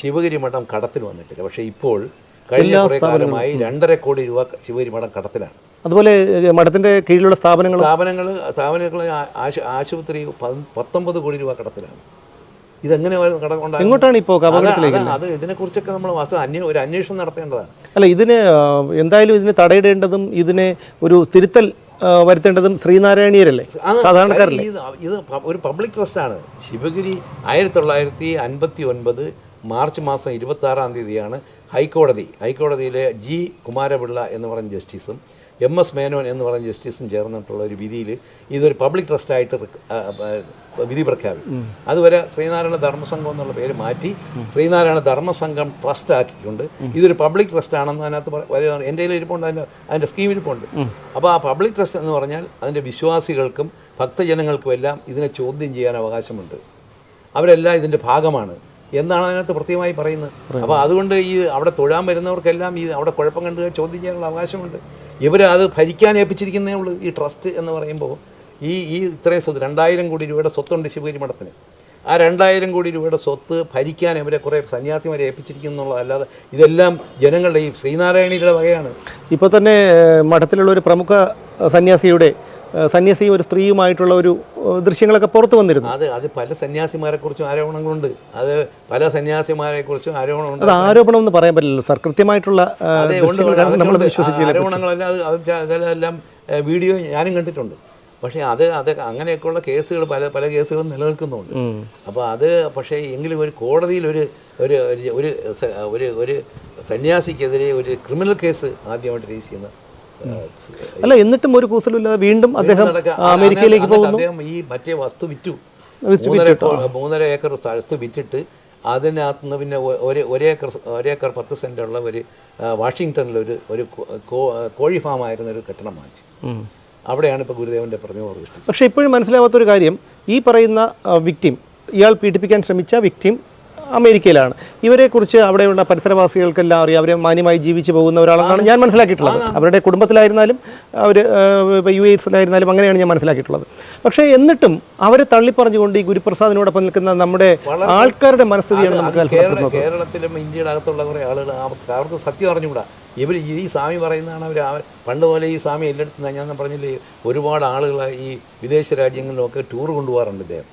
ശിവഗിരി മഠം കടത്തിൽ വന്നിട്ടില്ല. പക്ഷേ ഇപ്പോൾ കഴിഞ്ഞ കുറേ കാലമായി രണ്ടര കോടി രൂപ ശിവഗിരി മഠം കടത്തിലാണ്. അതുപോലെ മഠത്തിന്റെ കീഴിലുള്ള സ്ഥാപനങ്ങൾ സ്ഥാപനങ്ങൾ സ്ഥാപനങ്ങൾ ആശു- ആശുപത്രി പത്തൊമ്പത് കോടി രൂപ കടത്തിലാണ്. ഇതെങ്ങനെ എങ്ങോട്ടാണ് ഇപ്പോൾ അത് ഇതിനെക്കുറിച്ചൊക്കെ നമ്മൾ വാസ്തവ ഒരു അന്വേഷണം നടത്തേണ്ടതാണ്. അല്ല ഇതിന് എന്തായാലും ഇതിനെ തടയിടേണ്ടതും ഇതിനെ ഒരു തിരുത്തൽ വരുത്തേണ്ടതും ശ്രീനാരായണീയരല്ലേ? സാധാരണക്കാരല്ലേ? ഇത് ഇത് ഒരു പബ്ലിക് ട്രസ്റ്റാണ്. ശിവഗിരി ആയിരത്തി തൊള്ളായിരത്തി അൻപത്തി ഒൻപത് മാർച്ച് മാസം ഇരുപത്തി ആറാം തീയതിയാണ് ഹൈക്കോടതി. ഹൈക്കോടതിയിലെ ജി കുമാരപിള്ള എന്ന് പറഞ്ഞ ജസ്റ്റിസും എം എസ് മേനോൻ എന്ന് പറഞ്ഞ ജസ്റ്റിസും ചേർന്നിട്ടുള്ള ഒരു വിധിയിൽ ഇതൊരു പബ്ലിക് ട്രസ്റ്റായിട്ട് വിധി പ്രഖ്യാപിക്കും അതുവരെ ശ്രീനാരായണ ധർമ്മസംഘം എന്നുള്ള പേര് മാറ്റി ശ്രീനാരായണ ധർമ്മസംഘം ട്രസ്റ്റ് ആക്കിക്കൊണ്ട് ഇതൊരു പബ്ലിക് ട്രസ്റ്റ് ആണെന്ന് അതിനകത്ത് എന്റെ കയ്യിൽ ഇരിപ്പുണ്ട് അതിന്റെ അതിന്റെ സ്കീം ഇരിപ്പുണ്ട്. അപ്പോൾ ആ പബ്ലിക് ട്രസ്റ്റ് എന്ന് പറഞ്ഞാൽ അതിന്റെ വിശ്വാസികൾക്കും ഭക്തജനങ്ങൾക്കും എല്ലാം ഇതിനെ ചോദ്യം ചെയ്യാൻ അവകാശമുണ്ട്. അവരെല്ലാം ഇതിന്റെ ഭാഗമാണ്. എന്നാണ് അതിനകത്ത് പ്രത്യേകമായി പറയുന്നത്. അപ്പോൾ അതുകൊണ്ട് ഈ അവിടെ തൊഴാൻ വരുന്നവർക്കെല്ലാം ഈ അവിടെ കുഴപ്പം കണ്ടുക ചോദ്യം ചെയ്യാനുള്ള അവകാശമുണ്ട്. ഇവർ അത് ഭരിക്കാൻ ഏൽപ്പിച്ചിരിക്കുന്നേ ഉള്ളൂ. ഈ ട്രസ്റ്റ് എന്ന് പറയുമ്പോൾ ഈ ഈ ഇത്രയും സ്വത്ത് രണ്ടായിരം കോടി രൂപയുടെ സ്വത്തുണ്ട് ശിവഗിരി മഠത്തിന്. ആ രണ്ടായിരം കോടി രൂപയുടെ സ്വത്ത് ഭരിക്കാൻ ഇവരെ കുറേ സന്യാസിമാരെ ഏൽപ്പിച്ചിരിക്കുന്നു എന്നുള്ളതല്ലാതെ ഇതെല്ലാം ജനങ്ങളുടെ ഈ ശ്രീനാരായണിയുടെ വകയാണ്. ഇപ്പോൾ തന്നെ മഠത്തിലുള്ള ഒരു പ്രമുഖ സന്യാസിയുടെ സന്യാസിയും ഒരു സ്ത്രീയുമായിട്ടുള്ള ഒരു ദൃശ്യങ്ങളൊക്കെ പുറത്തു വന്നിരുന്നു. അത് അത് പല സന്യാസിമാരെ കുറിച്ചും ആരോപണങ്ങളുണ്ട്. അത് പല സന്യാസിമാരെ കുറിച്ചും ആരോപണമുണ്ട് അത് ആരോപണം എന്ന് പറയാൻ പറ്റില്ലല്ലോ സാർ. കൃത്യമായിട്ടുള്ള നമ്മൾ ആരോപണങ്ങളെല്ലാം അത് വീഡിയോ ഞാനും കണ്ടിട്ടുണ്ട്. പക്ഷേ അത് അത് അങ്ങനെയൊക്കെയുള്ള കേസുകൾ പല പല കേസുകളും നിലനിൽക്കുന്നുണ്ട്. അപ്പോൾ അത് പക്ഷേ എങ്കിലും ഒരു കോടതിയിൽ ഒരു ഒരു ഒരു- ഒരു സന്യാസിക്കെതിരെ ഒരു ക്രിമിനൽ കേസ് ആദ്യമായിട്ട് രജിസ്റ്റർ ചെയ്യുന്ന അല്ല എന്നിട്ടും ഒരു കൂസലുമില്ലാതെ വീണ്ടും അദ്ദേഹം അമേരിക്കയിലേക്ക് പോകുന്നു. അദ്ദേഹം ഈ മറ്റേ വസ്തു വിറ്റു. മൂന്നര ഏക്കർ- സ്ഥലത്ത് വിറ്റിട്ട് അതിനകത്ത് നിന്ന് പിന്നെ ഒരേ ഒരു ഒരേക്കർ ഒരേക്കർ പത്ത് സെന്റുള്ള ഒരു വാഷിങ്ടണിലൊരു ഒരു കോഴി ഫാം ആയിരുന്ന ഒരു കെട്ടിടം വാങ്ങിച്ചു. അവിടെയാണ് ഇപ്പോൾ ഗുരുദേവന്റെ പറഞ്ഞു പ്രതിഷ്ഠിച്ചത് പക്ഷേ ഇപ്പോഴും മനസ്സിലാവാത്തൊരു കാര്യം ഈ പറയുന്ന വിക്ടിം ഇയാൾ പീഡിപ്പിക്കാൻ ശ്രമിച്ച വിക്ടിം അമേരിക്കയിലാണ്. ഇവരെക്കുറിച്ച് അവിടെയുള്ള പരിസരവാസികൾക്കെല്ലാം അറിയാം. അവരെ മാന്യമായി ജീവിച്ചു പോകുന്ന ഒരാളെന്നാണ് ഞാൻ മനസ്സിലാക്കിയിട്ടുള്ളത്. അവരുടെ കുടുംബത്തിലായിരുന്നാലും അവർ യു എസിലായിരുന്നാലും അങ്ങനെയാണ് ഞാൻ മനസ്സിലാക്കിയിട്ടുള്ളത്. പക്ഷേ എന്നിട്ടും അവരെ തള്ളിപ്പറഞ്ഞുകൊണ്ട് ഈ ഗുരുപ്രസാദിനോടൊപ്പം നിൽക്കുന്ന നമ്മുടെ ആൾക്കാരുടെ മനസ്ഥിതിയാണ് നമുക്ക് കേരളത്തിലും ഇന്ത്യയുടെ അകത്തുള്ള കുറേ ആളുകൾ അവർക്ക് സത്യം അറിഞ്ഞുകൂടാ. ഇവർ ഈ സ്വാമി പറയുന്നതാണ് അവർ പണ്ട് പോലെ ഈ സ്വാമി എല്ലായിടത്തും ഞാൻ പറഞ്ഞില്ലേ ഒരുപാട് ആളുകൾ ഈ വിദേശ രാജ്യങ്ങളിലൊക്കെ ടൂർ കൊണ്ടുപോകാറുണ്ട് ഇദ്ദേഹം.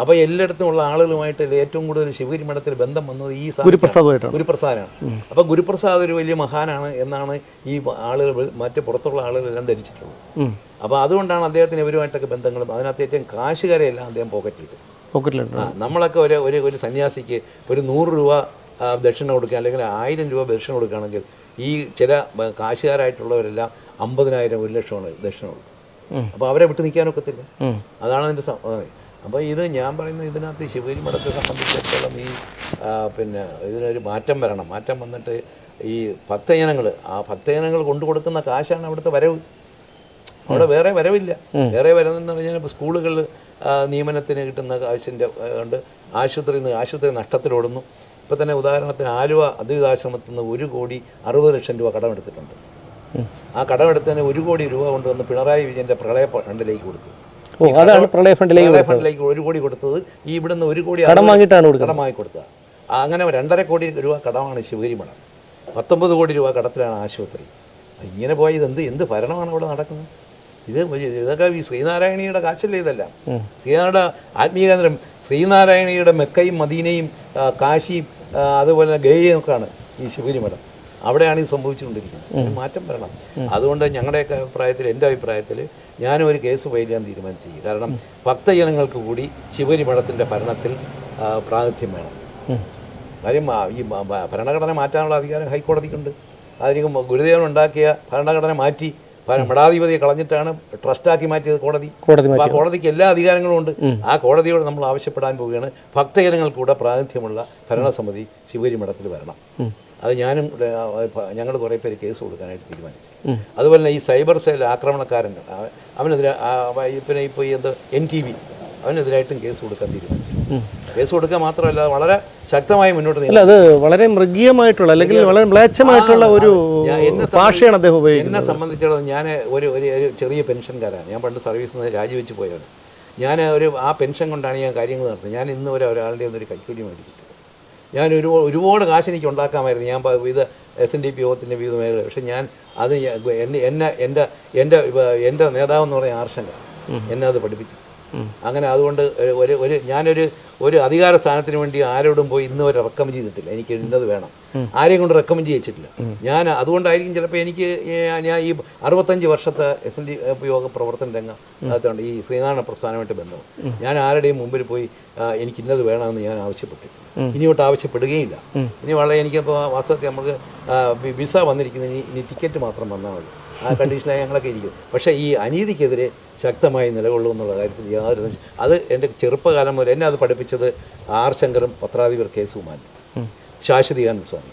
അപ്പൊ അപ്പോൾ എല്ലായിടത്തും ഉള്ള ആളുകളുമായിട്ട് ഏറ്റവും കൂടുതൽ ശിവഗിരി മഠത്തിൽ ബന്ധം വന്നത് ഈ സ്വാമിക്കാണ്. ഗുരുപ്രസാദുമായിട്ടാണ്. ഗുരുപ്രസാദാണ്. അപ്പോൾ ഗുരുപ്രസാദ് ഒരു വലിയ മഹാനാണ് എന്നാണ് ഈ ആളുകൾ മറ്റു പുറത്തുള്ള ആളുകളെല്ലാം ധരിച്ചിട്ടുള്ളത്. അപ്പൊ അപ്പോൾ അതുകൊണ്ടാണ് അദ്ദേഹത്തിന് ഇവരുമായിട്ടൊക്കെ ബന്ധങ്ങളും അതിനകത്ത് ഏറ്റവും കാശുകാരെയെല്ലാം അദ്ദേഹം പോക്കറ്റിലിട്ടു നമ്മളൊക്കെ ഒരു ഒരു സന്യാസിക്ക് ഒരു നൂറ് രൂപ ദക്ഷിണ കൊടുക്കുക അല്ലെങ്കിൽ ആയിരം രൂപ ദക്ഷിണ കൊടുക്കുകയാണെങ്കിൽ ഈ ചില കാശുകാരായിട്ടുള്ളവരെല്ലാം അമ്പതിനായിരം ഒരു ലക്ഷമാണ് ദക്ഷിണ കൊടുക്കും അപ്പോൾ അവരെ വിട്ട് നിൽക്കാനൊക്കത്തില്ല. അതാണ് അതിന്റെ അപ്പോൾ ഇത് ഞാൻ പറയുന്ന ഇതിനകത്ത് ശിവഗിരി മഠത്തെ സംബന്ധിച്ചിടത്തോളം ഈ പിന്നെ ഇതിനൊരു മാറ്റം വരണം. മാറ്റം വന്നിട്ട് ഈ ഭക്തജനങ്ങൾ ആ ഭക്തജനങ്ങൾ കൊണ്ടു കൊടുക്കുന്ന കാശാണ് അവിടുത്തെ വരവ്. അവിടെ വേറെ വരവില്ല. വേറെ വരവെന്ന് പറഞ്ഞാൽ ഇപ്പോൾ സ്കൂളുകളിൽ നിയമനത്തിന് കിട്ടുന്ന കാശിന്റെ കൊണ്ട് ആശുപത്രി ആശുപത്രി നഷ്ടത്തിലോടുന്നു. ഇപ്പോൾ തന്നെ ഉദാഹരണത്തിന് ആലുവ അദ്വൈതാശ്രമത്തിൽ നിന്ന് ഒരു കോടി അറുപത് ലക്ഷം രൂപ കടമെടുത്തിട്ടുണ്ട് ആ കടമെടുത്തതിന് ഒരു കോടി രൂപ കൊണ്ടുവന്ന് പിണറായി വിജയന്റെ പ്രളയ ഫണ്ടിലേക്ക് കൊടുത്തു. അതാണ് പ്രളയ ഫണ്ടിലേക്ക് പ്രളയ ഫണ്ടിലേക്ക് ഒരു കോടി കൊടുത്തത് ഈ ഇവിടുന്ന് ഒരു കോടി കടം വാങ്ങിയിട്ടാണ് കടം വാങ്ങി കൊടുത്തത് അങ്ങനെ രണ്ടര കോടി രൂപ കടമാണ് ശിവഗിരി മഠം പത്തൊമ്പത് കോടി രൂപ കടത്തിലാണ് ആശുപത്രി. ഇങ്ങനെ പോയത് എന്ത് എന്ത് ഭരണമാണ് ഇവിടെ നടക്കുന്നത്? ഇത് ഇതൊക്കെ ഈ ശ്രീനാരായണിയുടെ കാശല്ലേ ഇതെല്ലാം. ശ്രീനാരായണ ആത്മീയ കേന്ദ്രം ശ്രീനാരായണിയുടെ മെക്കയും മദീനയും കാശിയും അതുപോലെ തന്നെ ഒക്കെയാണ് ഈ ശിവഗിരി മഠം അവിടെയാണ് ഇത് സംഭവിച്ചുകൊണ്ടിരിക്കുന്നത്. മാറ്റം വരണം. അതുകൊണ്ട് ഞങ്ങളുടെയൊക്കെ അഭിപ്രായത്തിൽ എന്റെ അഭിപ്രായത്തിൽ ഞാനും ഒരു കേസ് ഫയൽ ചെയ്യാൻ തീരുമാനിച്ചു. കാരണം ഭക്തജനങ്ങൾക്ക് കൂടി ശിവഗിരി മഠത്തിന്റെ ഭരണത്തിൽ പ്രാതിഥ്യം വേണം. കാര്യം ഈ ഭരണഘടന മാറ്റാനുള്ള അധികാരം ഹൈക്കോടതിക്കുണ്ട്. അതിന് ഗുരുദേവൻ ഉണ്ടാക്കിയ ഭരണഘടന മാറ്റി മഠാധിപതിയെ കളഞ്ഞിട്ടാണ് ട്രസ്റ്റാക്കി മാറ്റിയത് കോടതി. കോടതി ആ കോടതിക്ക് എല്ലാ അധികാരങ്ങളും ഉണ്ട്. ആ കോടതിയോട് നമ്മൾ ആവശ്യപ്പെടാൻ പോവുകയാണ്. ഭക്തജനങ്ങൾക്കൂടെ പ്രാതിനിധ്യമുള്ള ഭരണസമിതി ശിവഗിരി മഠത്തിൽ വരണം. അത് ഞാനും ഞങ്ങൾ കുറേ പേര് കേസ് കൊടുക്കാനായിട്ട് തീരുമാനിച്ചു. അതുപോലെ തന്നെ ഈ സൈബർ സെൽ ആക്രമണക്കാരൻ അവനെതിരെ പിന്നെ ഇപ്പോൾ ഈ എന്ത് എൻ ടി വി അവനെതിരായിട്ടും കേസ് കൊടുക്കാൻ തീരുമാനിച്ചു. കേസ് കൊടുക്കുക മാത്രമല്ല വളരെ ശക്തമായി മുന്നോട്ട് നീങ്ങി. അല്ല അത് വളരെ മൃഗീയമായിട്ടുള്ള അല്ലെങ്കിൽ വളരെ മ്ലേച്ഛമായിട്ടുള്ള ഒരു ഭാഷയാണ് അദ്ദേഹം ഉപയോഗിക്കുന്നത്. എന്നെ സംബന്ധിച്ചിടത്തോളം ഞാൻ ഒരു ഒരു ചെറിയ പെൻഷൻകാരാണ്. ഞാൻ പണ്ട് സർവീസിൽ നിന്ന് രാജിവെച്ച് പോയതാണ് ഞാൻ ഒരു ആ പെൻഷൻ കൊണ്ടാണ് ഞാൻ കാര്യങ്ങൾ നടത്തുന്നത്. ഞാൻ ഇന്ന് വരെ ഒരാളുടെ ഒന്നൊരു ഒരു കൈക്കൂലി മേടിച്ചിട്ട് ഞാൻ ഒരു ഒരുപാട് കാശ് എനിക്ക് ഉണ്ടാക്കാമായിരുന്നു. ഞാൻ വിവിധ എസ് എൻ ഡി പി യോഗത്തിന്റെ വിവിധ മേഖല പക്ഷെ ഞാൻ അത് എന്നെ എന്നെ എന്റെ എന്റെ എന്റെ നേതാവെന്ന് പറഞ്ഞ ആർഷങ്ക എന്നെ അത് പഠിപ്പിച്ചു അങ്ങനെ അതുകൊണ്ട് ഒരു ഒരു ഞാനൊരു ഒരു അധികാര സ്ഥാനത്തിന് വേണ്ടി ആരോടും പോയി ഇന്ന് വരെ റെക്കമെൻഡ് ചെയ്തിട്ടില്ല. എനിക്ക് ഇന്നത് വേണം. ആരെയും കൊണ്ട് റെക്കമെൻഡ് ചെയ്യിച്ചിട്ടില്ല. ഞാൻ അതുകൊണ്ടായിരിക്കും ചിലപ്പോൾ എനിക്ക് ഞാൻ ഈ അറുപത്തഞ്ച് വർഷത്തെ എസ് എൻ ഡി യോഗ പ്രവർത്തന രംഗം അകത്തുണ്ട്. ഈ ശ്രീനാരായണ പ്രസ്ഥാനമായിട്ട് ബന്ധം. ഞാൻ ആരുടെയും മുമ്പിൽ പോയി എനിക്ക് ഇന്നത് വേണമെന്ന് ഞാൻ ആവശ്യപ്പെട്ടു ഇനിയോട്ട് ആവശ്യപ്പെടുകയില്ല. ഇനി വളരെ എനിക്കിപ്പോൾ വാസ്തവത്തിൽ നമുക്ക് വിസ വന്നിരിക്കുന്നത് ഇനി ഇനി ടിക്കറ്റ് മാത്രം വന്നാൽ മതി. ആ കണ്ടീഷനിലായി ഞങ്ങളൊക്കെ ഇരിക്കും. പക്ഷേ ഈ അനീതിക്കെതിരെ ശക്തമായി നിലകൊള്ളും എന്നുള്ള കാര്യത്തിൽ യാതൊരു അത് എന്റെ ചെറുപ്പകാലം മുതൽ എന്നെ അത് പഠിപ്പിച്ചത് ആർ ശങ്കറും പത്രാധിപർ കെ സുമാൻ ശാശ്വതികാനന്ദ സ്വാമി.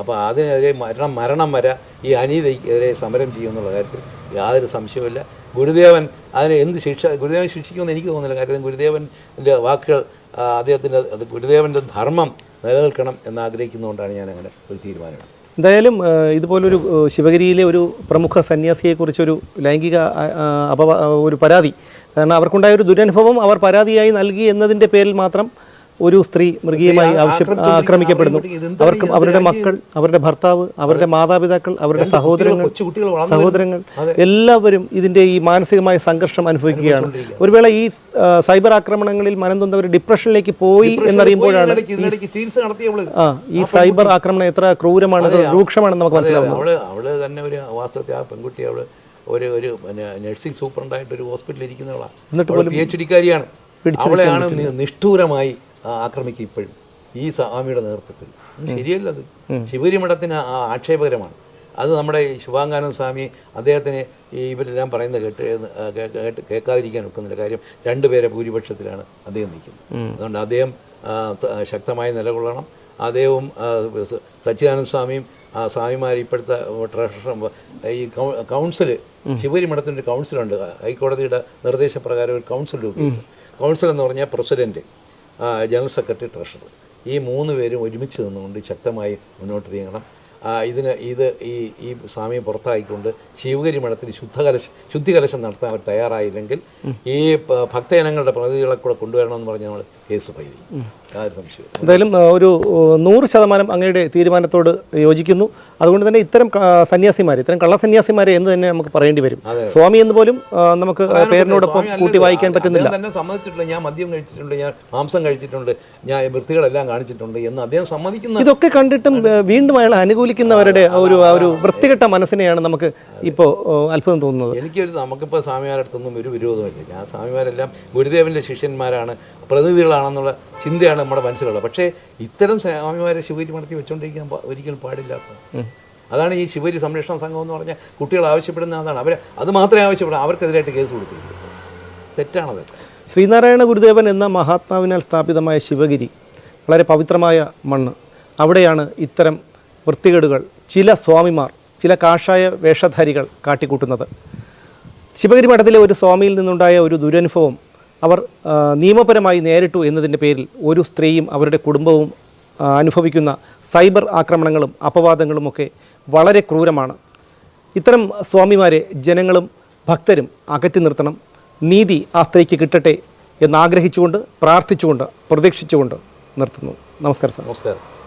അപ്പോൾ അതിനെതിരെ മരണം മരണം വരെ ഈ അനീതിക്കെതിരെ സമരം ചെയ്യുമെന്നുള്ള കാര്യത്തിൽ യാതൊരു സംശയമില്ല ഗുരുദേവൻ അതിന് എന്ത് ശിക്ഷ ഗുരുദേവൻ ശിക്ഷിക്കുമെന്ന് എനിക്ക് തോന്നുന്നില്ല. കാര്യം ഗുരുദേവന്റെ വാക്കുകൾ അദ്ദേഹത്തിന്റെ അത് ഗുരുദേവന്റെ ധർമ്മം നിലനിൽക്കണം എന്നാഗ്രഹിക്കുന്നതുകൊണ്ടാണ് ഞാൻ അങ്ങനെ ഒരു തീരുമാനം എന്തായാലും ഇതുപോലൊരു ശിവഗിരിയിലെ ഒരു പ്രമുഖ സന്യാസിയെക്കുറിച്ചൊരു ലൈംഗിക അപവ ഒരു പരാതി. കാരണം അവർക്കുണ്ടായ ഒരു ദുരനുഭവം അവർ പരാതിയായി നൽകി എന്നതിന്റെ പേരിൽ മാത്രം ഒരു സ്ത്രീ മൃഗീയമായി ആവശ്യം ആക്രമിക്കപ്പെടുന്നു. അവർക്ക് അവരുടെ മക്കൾ അവരുടെ ഭർത്താവ് അവരുടെ മാതാപിതാക്കൾ അവരുടെ സഹോദരങ്ങൾ സഹോദരങ്ങൾ എല്ലാവരും ഇതിന്റെ ഈ മാനസികമായ സംഘർഷം അനുഭവിക്കുകയാണ്. ഒരുവേള ഈ സൈബർ ആക്രമണങ്ങളിൽ മനംതൊന്നവർ ഡിപ്രഷനിലേക്ക് പോയി എന്നറിയുമ്പോഴാണ് ആ ഈ സൈബർ ആക്രമണം എത്ര ക്രൂരമാണ് രൂക്ഷമാണെന്ന് നമുക്ക് മനസ്സിലാവുന്നത് മനസ്സിലാവുന്നു. ഒരു ഒരു നഴ്സിംഗ് സൂപ്രണ്ടായിട്ട് ഒരു ഹോസ്പിറ്റലിൽ ഇരിക്കുന്നവളാണ് എന്നിട്ട് പി എച്ച് ഡിക്കാരിയാണ് അവളെയാണ് നിഷ്ഠൂരമായി ആ, ആക്രമിക്കുക ഇപ്പോഴും ഈ സ്വാമിയുടെ നേതൃത്വത്തിൽ. ശരിയല്ല അത്. ശിവഗിരി മഠത്തിന് ആക്ഷേപകരമാണ്. അത് നമ്മുടെ ഈ ശിവാങ്കാനന്ദ സ്വാമി അദ്ദേഹത്തിന് ഈ ഇവരെല്ലാം പറയുന്ന കേട്ട് കേട്ട് കേൾക്കാതിരിക്കാൻ ഒക്കുന്നില്ല. കാര്യം രണ്ടുപേരെ ഭൂരിപക്ഷത്തിലാണ് അദ്ദേഹം നിൽക്കുന്നത്. അതുകൊണ്ട് അദ്ദേഹം ശക്തമായി നിലകൊള്ളണം. അദ്ദേഹവും സച്ചിദാനന്ദ സ്വാമിയും ആ സ്വാമിമാർ ഇപ്പോഴത്തെ ട്രഷറർ ഈ കൗൺസിൽ ശിവഗിരി മഠത്തിന്റെ ഒരു കൗൺസിലുണ്ട്. ഹൈക്കോടതിയുടെ നിർദ്ദേശപ്രകാരം ഒരു കൗൺസിൽ രൂപീകരിച്ചു. കൗൺസിൽ എന്ന് പറഞ്ഞാൽ പ്രസിഡന്റ് ജനറൽ സെക്രട്ടറി ട്രഷറർ. ഈ മൂന്ന് പേരും ഒരുമിച്ച് നിന്നുകൊണ്ട് ശക്തമായി മുന്നോട്ട് നീങ്ങണം. ഇതിന് ഇത് ഈ ഈ സ്വാമിയെ പുറത്താക്കിക്കൊണ്ട് ശിവഗിരി മഠത്തിൽ ശുദ്ധകലശ ശുദ്ധികലശം നടത്താൻ അവർ തയ്യാറായില്ലെങ്കിൽ ഈ ഭക്തജനങ്ങളുടെ പ്രതിനിധികളെ കൂടെ കൊണ്ടുവരണമെന്ന് പറഞ്ഞ് നമ്മൾ കേസ് ഫയൽ ചെയ്യും. എന്തായാലും ഒരു നൂറ് ശതമാനം അങ്ങയുടെ തീരുമാനത്തോട് യോജിക്കുന്നു. അതുകൊണ്ട് തന്നെ ഇത്തരം സന്യാസിമാരെ ഇത്തരം കള്ളസന്യാസിമാരെ എന്ന് തന്നെ നമുക്ക് പറയേണ്ടി വരും. സ്വാമി എന്ന് പോലും നമുക്ക് പേരിനോടൊപ്പം കൂട്ടി വായിക്കാൻ പറ്റുന്നില്ല. തന്നെ സമ്മതിച്ചിട്ടില്ല ഞാൻ മദ്യം കഴിച്ചിട്ടുണ്ട്. ഞാൻ മാംസം കഴിച്ചിട്ടുണ്ട്. ഞാൻ വൃത്തികളെല്ലാം കാണിച്ചിട്ടുണ്ട് എന്ന് അദ്ദേഹം സമ്മതിക്കുന്ന ഇതൊക്കെ കണ്ടിട്ടും വീണ്ടും അയാളെ അനുകൂലിക്കുന്നവരുടെ ആ ഒരു ആ ഒരു വൃത്തികെട്ട മനസ്സിനെയാണ് നമുക്ക് ഇപ്പോൾ അത്ഭുതം തോന്നുന്നത്. എനിക്കൊരു നമുക്കിപ്പോൾ സ്വാമിമാരുടെ അടുത്തൊന്നും ഒരു വിരോധമില്ല. ഞാൻ സ്വാമിമാരെല്ലാം ഗുരുദേവന്റെ ശിഷ്യന്മാരാണ് പ്രതിനിധികളാണെന്നുള്ള ചിന്തയാണ് നമ്മുടെ മനസ്സിലുള്ളത് പക്ഷേ ഇത്തരം സ്വാമിമാരെ ശിവഗിരി മണത്തി വെച്ചുകൊണ്ടിരിക്കാൻ ഒരിക്കലും പാടില്ലാത്ത അതാണ് ഈ ശിവഗിരി സംരക്ഷണ സംഘം എന്ന് പറഞ്ഞാൽ കുട്ടികൾ ആവശ്യപ്പെടുന്ന അതാണ്. അവർ അത് മാത്രമേ ആവശ്യപ്പെടാം. അവർക്കെതിരായിട്ട് കേസ് കൊടുത്തിരിക്കുന്നത്. തെറ്റാണത് ശ്രീനാരായണ ഗുരുദേവൻ എന്ന മഹാത്മാവിനാൽ സ്ഥാപിതമായ ശിവഗിരി വളരെ പവിത്രമായ മണ്ണ്. അവിടെയാണ് ഇത്തരം വൃത്തികേടുകൾ ചില സ്വാമിമാർ ചില കാഷായ വേഷധാരികൾ കാട്ടിക്കൂട്ടുന്നത്. ശിവഗിരി മഠത്തിലെ ഒരു സ്വാമിയിൽ നിന്നുണ്ടായ ഒരു ദുരനുഭവം അവർ നിയമപരമായി നേരിട്ടു എന്നതിന്റെ പേരിൽ ഒരു സ്ത്രീയും അവരുടെ കുടുംബവും അനുഭവിക്കുന്ന സൈബർ ആക്രമണങ്ങളും അപവാദങ്ങളുമൊക്കെ വളരെ ക്രൂരമാണ്. ഇത്തരം സ്വാമിമാരെ ജനങ്ങളും ഭക്തരും അകറ്റി നിർത്തണം. നീതി ആ സ്ത്രീക്ക് കിട്ടട്ടെ എന്നാഗ്രഹിച്ചുകൊണ്ട് പ്രാർത്ഥിച്ചുകൊണ്ട് പ്രതീക്ഷിച്ചുകൊണ്ട് നിർത്തുന്നു. നമസ്കാരം സാർ. നമസ്കാരം.